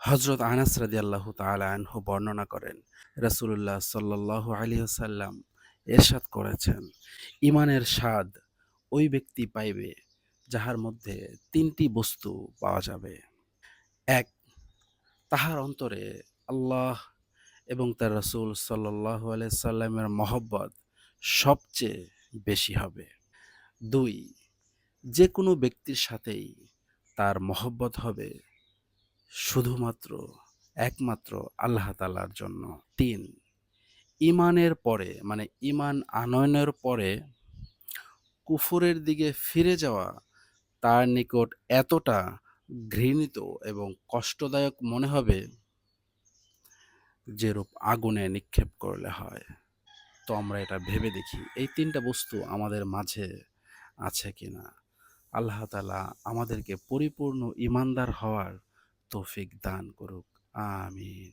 হজরত আনাস রাদি আল্লাহ আনহু বর্ণনা করেন রসুল্লাহ সাল্লাহ আলী সাল্লাম এরশাদ করেছেন ইমানের স্বাদ ওই ব্যক্তি পাইবে যাহার মধ্যে তিনটি বস্তু পাওয়া যাবে। এক, তাহার অন্তরে আল্লাহ এবং তার রসুল সাল্লাহ সাল্লামের মহব্বত সবচেয়ে বেশি হবে। দুই, যে কোনো ব্যক্তির সাথেই তার মহব্বত হবে শুধুমাত্র, একমাত্র আল্লাহ তালার জন্য। তিন ইমানের পরে মানে ইমান আনয়নের পরে কুফুরের দিকে ফিরে যাওয়া তার নিকট এতটা ঘৃণিত এবং কষ্টদায়ক মনে হবে যেরূপ আগুনে নিক্ষেপ করলে হয়। তো আমরা এটা ভেবে দেখি, এই তিনটা বস্তু আমাদের মাঝে আছে কিনা? আল্লাহ তালা আমাদেরকে পরিপূর্ণ ইমানদার হওয়ার তৌফিক দান করুক আমিন।